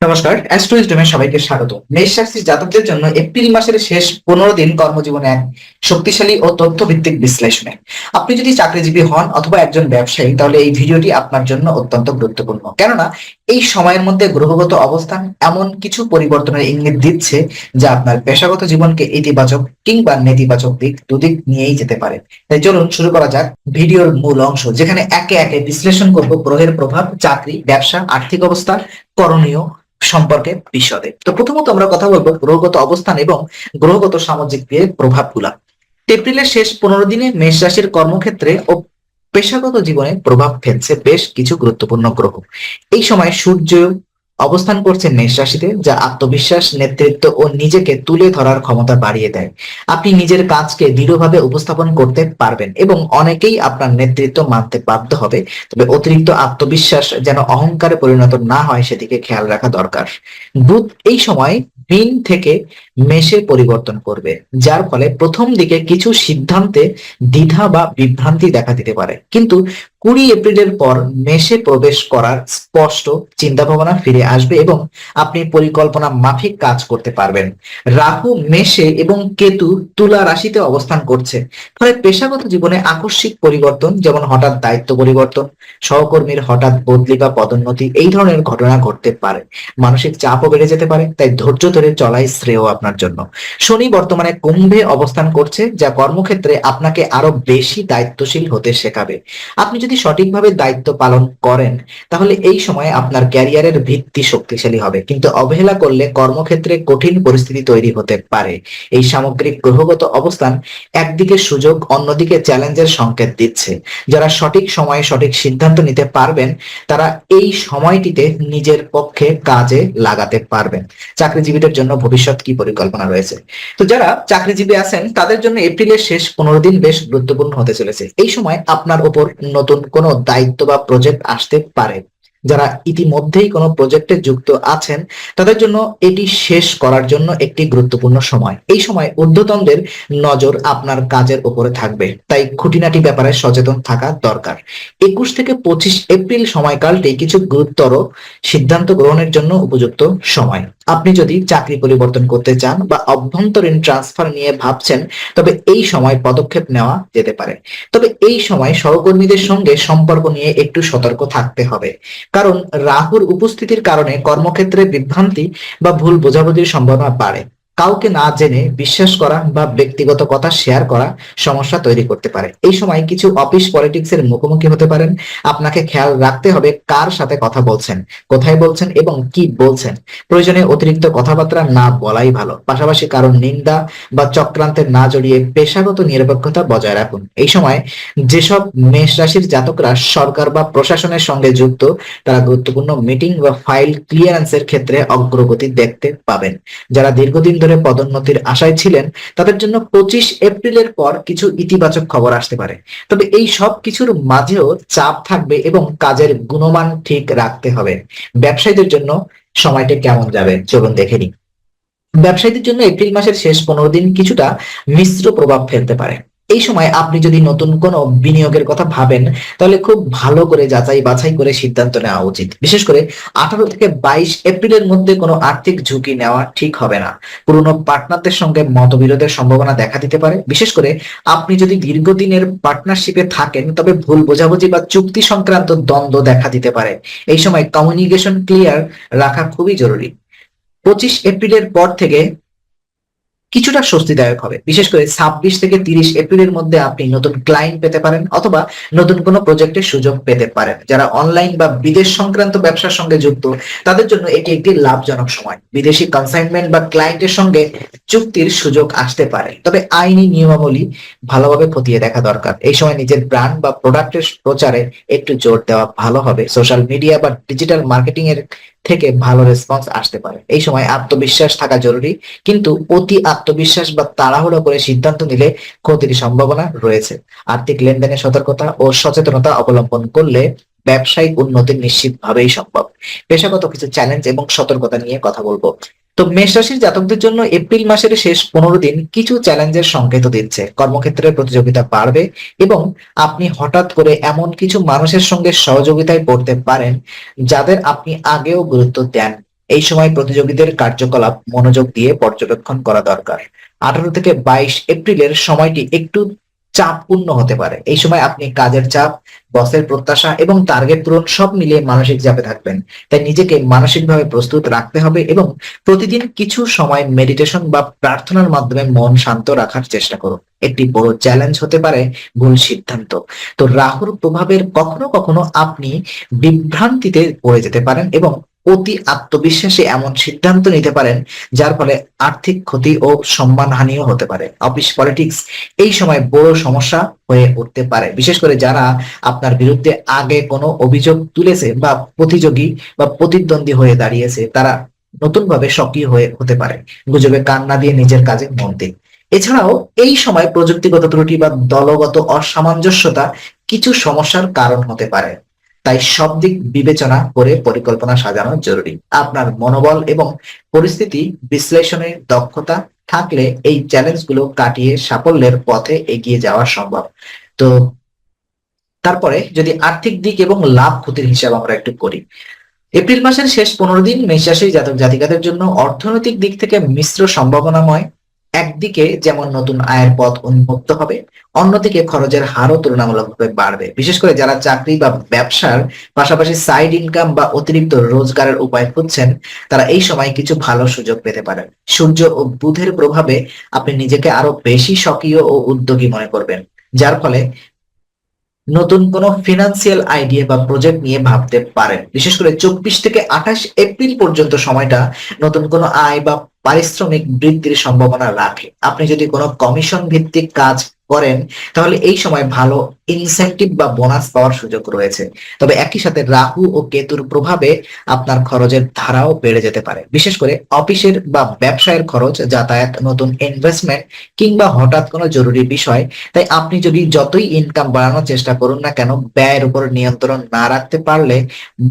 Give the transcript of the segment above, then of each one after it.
নমস্কার অ্যাস্ট্রোইজডমে সবাইকে স্বাগত। মেষ জাতকদের জন্য এপ্রিল মাসের শেষ পনেরো দিন কর্মজীবনে এক শক্তিশালী ও তথ্যভিত্তিক বিশ্লেষণে। আপনি যদি চাকরিজীবী হন অথবা একজন ব্যবসায়ী, তাহলে এই ভিডিওটি আপনার জন্য অত্যন্ত গুরুত্বপূর্ণ। কেননা, এই সময়ের মধ্যে গ্রহগত অবস্থান এমন কিছু পরিবর্তনের ইঙ্গিত দিচ্ছে যা আপনার পেশাগত জীবনকে ইতিবাচক কিংবা নেতিবাচক দিক দুদিক নিয়েই যেতে পারে। তাই চলুন শুরু করা যাক ভিডিওর মূল অংশ, যেখানে একে একে বিশ্লেষণ করব গ্রহের প্রভাব, চাকরি, ব্যবসা, আর্থিক অবস্থা করণীয় সম্পর্কে বিশদে। তো প্রথমত আমরা কথা বলব গ্রহগত অবস্থান এবং গ্রহগত সামাজিক ক্রিয়ার প্রভাবগুলা। এপ্রিলের শেষ পনেরো দিনে মেষ রাশির কর্মক্ষেত্রে ও পেশাগত জীবনে প্রভাব ফেলছে বেশ কিছু গুরুত্বপূর্ণ গ্রহ। এই সময় সূর্য অবস্থান করছে মেষ রাশিতে, যা আত্মবিশ্বাস, নেতৃত্ব ও নিজেকে তুলে ধরার ক্ষমতা বাড়িয়ে দেয়। আপনি নিজের কাজকে দৃঢ়ভাবে উপস্থাপন করতে পারবেন এবং অনেকেই আপনার নেতৃত্ব মানতে বাধ্য হবে। তবে অতিরিক্ত আত্মবিশ্বাস যেন অহংকারে পরিণত না হয়, সেদিকে খেয়াল রাখা দরকার। বুধ এই সময় মিন থেকে মেষে পরিবর্তন করবে, যার ফলে প্রথম দিকে কিছু সিদ্ধান্তে দ্বিধা বা বিভ্রান্তি দেখা দিতে পারে। কিন্তু কুড়ি এপ্রিলের পর মেষে প্রবেশ করার স্পষ্ট চিন্তা ভাবনা ফিরে আসবে এবং আপনি পরিকল্পনা মাফিক কাজ করতে পারবেন। রাহু মেষে এবং কেতু তুলা রাশিতে অবস্থান করছে। ফলে পেশাগত জীবনে আকস্মিক পরিবর্তন, যেমন হঠাৎ দায়িত্ব পরিবর্তন, সহকর্মীর হঠাৎ বদলি বা পদোন্নতি, এই ধরনের ঘটনা ঘটতে পারে। মানসিক চাপও বেড়ে যেতে পারে, তাই ধৈর্য ধরে চলাই শ্রেয় আপনার জন্য। শনি বর্তমানে কুম্ভে অবস্থান করছে, যা কর্মক্ষেত্রে আপনাকে আরও বেশি দায়িত্বশীল হতে শেখাবে। আপনি যদি সঠিকভাবে দায়িত্ব পালন করেন, তাহলে এই সময় আপনার ক্যারিয়ারের ভিত্তি শক্তিশালী হবে। কিন্তু অবহেলা করলে কর্মক্ষেত্রে কঠিন পরিস্থিতি তৈরি হতে পারে। এই সামগ্রিক গ্রহগত অবস্থান একদিকে সুযোগ, অন্যদিকে চ্যালেঞ্জের সংকেত দিচ্ছে। যারা সঠিক সময়ে সঠিক সিদ্ধান্ত নিতে পারবেন, তারা এই সময়টিতে নিজের পক্ষে কাজে লাগাতে পারবেন। চাকরিজীবীদের জন্য ভবিষ্যৎ কি পরিকল্পনা রয়েছে? তো যারা চাকরিজীবী আছেন, তাদের জন্য এপ্রিলের শেষ পনেরো দিন বেশ গুরুত্বপূর্ণ হতে চলেছে। এই সময় আপনার উপর নতুন কোনো দায়িত্ব বা প্রজেক্ট আসতে পারে। যারা ইতিমধ্যেই কোনো প্রজেক্টে যুক্ত আছেন, তাদের জন্য এটি শেষ করার জন্য একটি গুরুত্বপূর্ণ সময়। এই সময় ঊর্ধ্বতনদের নজর আপনার কাজের উপরে থাকবে, তাই খুঁটিনাটি ব্যাপারে সচেতন থাকা দরকার। একুশ থেকে পঁচিশ এপ্রিল সময়কালটি কিছু গুরুতর সিদ্ধান্ত গ্রহণের জন্য উপযুক্ত সময়। আপনি যদি চাকরি পরিবর্তন করতে চান বা অভ্যন্তরীণ ট্রান্সফার নিয়ে ভাবছেন, তবে এই সময় পদক্ষেপ নেওয়া যেতে পারে। তবে এই সময় সহকর্মীদের সঙ্গে সম্পর্ক নিয়ে একটু সতর্ক থাকতে হবে। কারণ রাহুর উপস্থিতির কারণে কর্মক্ষেত্রে বিভ্রান্তি বা ভুল বোঝাবুঝির সম্ভাবনা বাড়ে। কাউকে না জেনে বিশ্বাস করা বা ব্যক্তিগত কথা শেয়ার করা সমস্যা তৈরি করতে পারে। এই সময় কিছু অফিস পলিটিক্স এর মুখোমুখি হতে পারেন। আপনাকে খেয়াল রাখতে হবে কার সাথে কথা বলছেন, কোথায় বলছেন এবং কি বলছেন। প্রয়োজনে অতিরিক্ত কথাবার্তা না বলাই ভালো। পাশাপাশি কারণ নিন্দা বা চক্রান্তে না জড়িয়ে পেশাগত নিরপেক্ষতা বজায় রাখুন। এই সময় যেসব মেষ রাশির জাতকরা সরকার বা প্রশাসনের সঙ্গে যুক্ত, তারা গুরুত্বপূর্ণ মিটিং বা ফাইল ক্লিয়ারেন্সের ক্ষেত্রে অগ্রগতি দেখতে পাবেন। যারা দীর্ঘদিন ধরে পদোন্নতির আশায় ছিলেন, তাদের জন্য পঁচিশ এপ্রিলের পর কিছু ইতিবাচক খবর আসতে পারে। তবে এই সব কিছুর মাঝেও চাপ থাকবে এবং কাজের গুণমান ঠিক রাখতে হবে। ব্যবসায়ীদের জন্য সময়টা কেমন যাবে, চলুন দেখে নিই। ব্যবসায়ীদের জন্য এপ্রিল মাসের শেষ পনেরো দিন কিছুটা মিশ্র প্রভাব ফেলতে পারে। এই সময় আপনি যদি নতুন কোনো বিনিয়োগের কথা ভাবেন, তাহলে খুব ভালো করে যাচাই বাছাই করে সিদ্ধান্ত নেওয়া উচিত। বিশেষ করে আঠারো থেকে বাইশ এপ্রিলের মধ্যে কোনো আর্থিক ঝুঁকি নেওয়া ঠিক হবে না। পুরনো পার্টনারদের সঙ্গে মতবিরোধের সম্ভাবনা দেখা দিতে পারে। বিশেষ করে আপনি যদি দীর্ঘদিনের পার্টনারশিপে থাকেন, তবে ভুল বোঝাবুঝি বা চুক্তি সংক্রান্ত দ্বন্দ্ব দেখা দিতে পারে। এই সময় কমিউনিকেশন ক্লিয়ার রাখা খুবই জরুরি। পঁচিশ এপ্রিলের পর থেকে কিছুটা স্বস্তিদায়ক হবে। বিশেষ করে ছাব্বিশ থেকে তিরিশ এপ্রিলের মধ্যে আপনি নতুন ক্লায়েন্ট পেতে পারেন অথবা নতুন কোনো প্রজেক্টের সুযোগ পেতে পারেন। যারা অনলাইন বা বিদেশ সংক্রান্ত ব্যবসার সঙ্গে যুক্ত, তাদের জন্য এটি একটি লাভজনক সময়। বিদেশি কনসাইনমেন্ট বা ক্লায়েন্টের সঙ্গে চুক্তির সুযোগ আসতে পারে। তবে আইনি নিয়মাবলী ভালোভাবে খতিয়ে দেখা দরকার। এই সময় নিজের ব্র্যান্ড বা প্রোডাক্টের প্রচারে একটু জোর দেওয়া ভালো হবে। সোশ্যাল মিডিয়া বা ডিজিটাল মার্কেটিং এর থেকে ভালো রেসপন্স আসতে পারে। এই সময় আত্মবিশ্বাস থাকা জরুরি, কিন্তু অতি আত্মবিশ্বাস বা তাড়াহুড়ো করে সিদ্ধান্ত নিলে ক্ষতির সম্ভাবনা রয়েছে। আর্থিক লেনদেনে সতর্কতা ও সচেতনতা অবলম্বন করলে ব্যবসায়িক উন্নতি নিশ্চিতভাবেই সম্ভব। পেশাগত কিছু চ্যালেঞ্জ এবং সতর্কতা নিয়ে কথা বলব। তো মেষ রাশির জাতকদের জন্য এপ্রিল মাসের শেষ পনেরো দিন কিছু চ্যালেঞ্জের সংকেত দিচ্ছে। কর্মক্ষেত্রে প্রতিযোগিতা বাড়বে এবং আপনি হঠাৎ করে এমন কিছু মানুষের সঙ্গে সহযোগিতায় পড়তে পারেন যাদের আপনি আগেও গুরুত্ব দেন। এই সময় প্রতিযোগীদের কার্যকলাপ মনোযোগ দিয়ে পর্যবেক্ষণ করা দরকার। আঠারো থেকে বাইশ এপ্রিলের সময়টি একটু চাপপূর্ণ হতে পারে। এই সময় আপনি কাজের চাপ বসের প্রত্যাশা এবং টার্গেট পূরণ সব মিলিয়ে মানসিক চাপে থাকবেন। তাই নিজেকে মানসিকভাবে প্রস্তুত রাখতে হবে এবং প্রতিদিন কিছু সময় মেডিটেশন বা প্রার্থনার মাধ্যমে মন শান্ত রাখার চেষ্টা করুন। একটি বড় চ্যালেঞ্জ হতে পারে ভুল সিদ্ধান্ত। তো রাহুর প্রভাবের কখনো কখনো আপনি বিভ্রান্তিতে পড়ে যেতে পারেন এবং অতি আত্মবিশ্বাসী এমন সিদ্ধান্ত নিতে পারেন, যার ফলে আর্থিক ক্ষতি ও সম্মানহানিও হতে পারে। অফিস পলিটিক্স এই সময় বড় সমস্যা হয়ে উঠতে পারে। বিশেষ করে যারা আপনার বিরুদ্ধে আগে কোনো অভিযোগ তুলেছে বা প্রতিযোগী বা প্রতিদ্বন্দ্বী হয়ে দাঁড়িয়েছে, তারা নতুনভাবে সক্রিয় হয়ে হতে পারে। গুজবে কান না দিয়ে নিজের কাজে মন দিন। এছাড়াও এই সময় প্রযুক্তিগত ত্রুটি বা দলগত অসামঞ্জস্যতা কিছু সমস্যার কারণ হতে পারে। তাই সব দিক বিবেচনা করে পরিকল্পনা সাজানো জরুরি। আপনার মনোবল এবং পরিস্থিতি বিশ্লেষণের দক্ষতা থাকলে এই চ্যালেঞ্জগুলো কাটিয়ে সাফল্যের পথে এগিয়ে যাওয়া সম্ভব। তো তারপরে যদি আর্থিক দিক এবং লাভ ক্ষতির হিসাব আমরা একটু করি। এপ্রিল মাসের শেষ পনেরো দিন মেষ রাশির জাতক জাতিকাদের জন্য অর্থনৈতিক দিক থেকে মিশ্র সম্ভাবনাময় একদিকে যেমন নতুন আয়ের পথ উন্মুক্ত হবে, অন্যদিকে খরচের হারও তুলনামূলকভাবে বাড়বে। বিশেষ করে যারা চাকরি বা ব্যবসার পাশাপাশি সাইড ইনকাম বা অতিরিক্ত রোজগারের উপায় খুঁজছেন, তারা এই সময় কিছু ভালো সুযোগ পেতে পারেন। সূর্য ও বুধের প্রভাবে আপনি নিজেকে আরও বেশি সক্রিয় ও উদ্যোগী মনে করবেন, যার ফলে নতুন কোনো ফিনান্সিয়াল আইডিয়া বা প্রজেক্ট নিয়ে ভাবতে পারেন। বিশেষ করে চব্বিশ থেকে আঠাশ এপ্রিল পর্যন্ত সময়টা নতুন কোনো আয় বা পারিশ্রমিক বৃদ্ধির সম্ভাবনা রাখে। আপনি যদি কোনো কমিশন ভিত্তিক কাজ করেন, তাহলে এই সময় ভালো ইনসেন্টিভ বা বোনাস পাওয়ার সুযোগ রয়েছে। তবে একই সাথে রাহু ও কেতুর প্রভাবে আপনার খরচের ধারাও বেড়ে যেতে পারে। বিশেষ করে অফিসের বা ব্যবসায়ের খরচ, যাতায়াত, নতুন ইনভেস্টমেন্ট কিংবা হঠাৎ কোনো জরুরি বিষয়, তাই আপনি যদি যতই ইনকাম বাড়ানোর চেষ্টা করুন না কেন, ব্যয়ের উপর নিয়ন্ত্রণ না রাখতে পারলে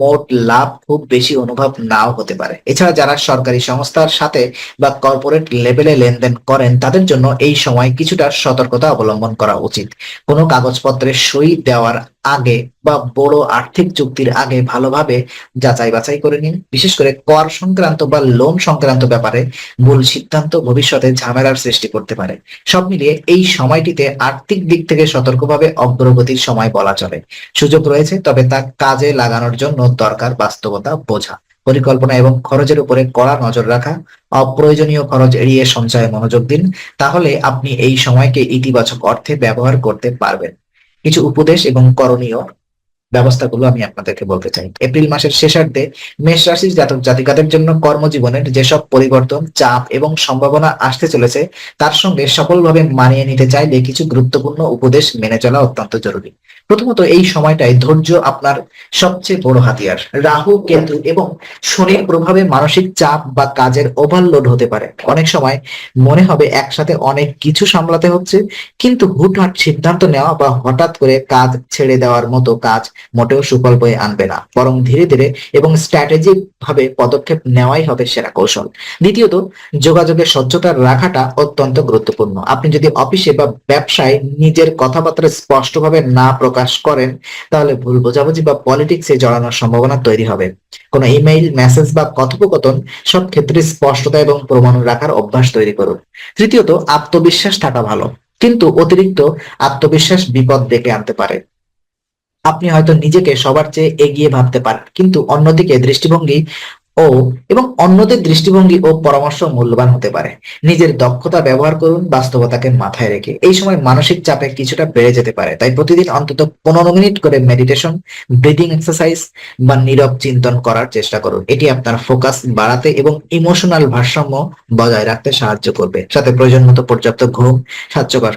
মোট লাভ খুব বেশি অনুভব নাও হতে পারে। এছাড়া যারা সরকারি সংস্থার সাথে বা কর্পোরেট লেভেলে লেনদেন করেন, তাদের জন্য এই সময় কিছুটা সতর্কতা অবলম্বন করা উচিত। কোনো কাগজপত্রের সই দেওয়ার আগে বা বড় আর্থিক চুক্তির আগে ভালোভাবে যাচাই বাছাই করে নিন। বিশেষ করে কর সংক্রান্ত বা লোন সংক্রান্ত ব্যাপারে ভুল সিদ্ধান্ত ভবিষ্যতে ঝামেলার সৃষ্টি করতে পারে। সব মিলিয়ে এই সময়টিতে আর্থিক দিক থেকে সতর্কভাবে অগ্রগতির সময় বলা চলে। সুযোগ রয়েছে, তবে তা কাজে লাগানোর জন্য দরকার বাস্তবতা বোঝা। পরিকল্পনা এবং খরচের উপরে কড়া নজর রাখা, অপ্রয়োজনীয় খরচ এড়িয়ে সঞ্চয়ে মনোযোগ দিন, তাহলে আপনি এই সময়কে ইতিবাচক অর্থে ব্যবহার করতে পারবেন। কিছু উপদেশ এবং করণীয় ব্যবস্থাগুলো আমি আপনাদেরকে বলতে চাই। এপ্রিল মাসের শেষার্ধে মেষ রাশির জাতক জাতিকাদের জন্য কর্মজীবনের যেসব পরিবর্তন, চাপ এবং সম্ভাবনা আসতে চলেছে, তার সঙ্গে সফলভাবে মানিয়ে নিতে চাইলে কিছু গুরুত্বপূর্ণ উপদেশ মেনে চলা অত্যন্ত জরুরি। প্রথমত এই সময়টায় ধৈর্য আপনার সবচেয়ে বড় হাতিয়ার। রাহু, কেতু এবং শনির প্রভাবে মানসিক চাপ বা কাজের ওভারলোড হতে পারে। অনেক সময় মনে হবে একসাথে অনেক কিছু সামলাতে হচ্ছে, কিন্তু হুটহাট সিদ্ধান্ত নেওয়া বা হঠাৎ করে কাজ ছেড়ে দেওয়ার মতো কাজ মোটেও সুফল বয়ে আনবে না। বরং ধীরে ধীরে এবং স্ট্র্যাটেজিক ভাবে পদক্ষেপ নেওয়াই হবে সেরা কৌশল। দ্বিতীয়ত, যোগাযোগের স্বচ্ছতা রাখাটা অত্যন্ত গুরুত্বপূর্ণ। আপনি যদি অফিসে বা ব্যবসায় নিজের কথাবার্তা স্পষ্টভাবে না প্রকাশ করেন, তাহলে ভুল বোঝাবুঝি বা পলিটিক্সে জড়ানোর সম্ভাবনা তৈরি হবে। কোনো ইমেইল মেসেজ বা কথোপকথন সব ক্ষেত্রে স্পষ্টতা এবং প্রমাণ রাখার অভ্যাস তৈরি করুন। তৃতীয়ত, আত্মবিশ্বাস থাকা ভালো, কিন্তু অতিরিক্ত আত্মবিশ্বাস বিপদ ডেকে আনতে পারে। আপনি হয়তো নিজেকে সবার চেয়ে এগিয়ে ভাবতে পারেন, কিন্তু অন্যদিকে দৃষ্টিভঙ্গি ও এবং অন্যদের দৃষ্টিভঙ্গি ও পরামর্শ মূল্যবান হতে পারে। নিজের দক্ষতা ব্যবহার করুন, বাস্তবতাকে মাথায় রেখে। এই সময় মানসিক চাপে কিছুটা বেড়ে যেতে পারে, তাই প্রতিদিন অন্তত পনেরো মিনিট করে মেডিটেশন ব্রিদিং এক্সারসাইজ বা নীরব চিন্তন করার চেষ্টা করুন। এটি আপনার ফোকাস বাড়াতে এবং ইমোশনাল ভারসাম্য বজায় রাখতে সাহায্য করবে। সাথে প্রয়োজন মতো পর্যাপ্ত ঘুম, স্বাস্থ্যকর